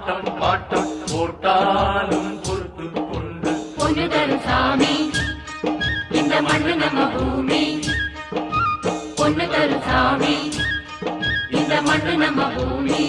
ஆட்டம் bottom போட்டாலும் பொறுத்து கொண்டு. பொண்ணு சாமி இந்த மண்ணு நம்ம பூமி. பொண்ணு தரும் சாமி இந்த மண்ணு நம்ம பூமி.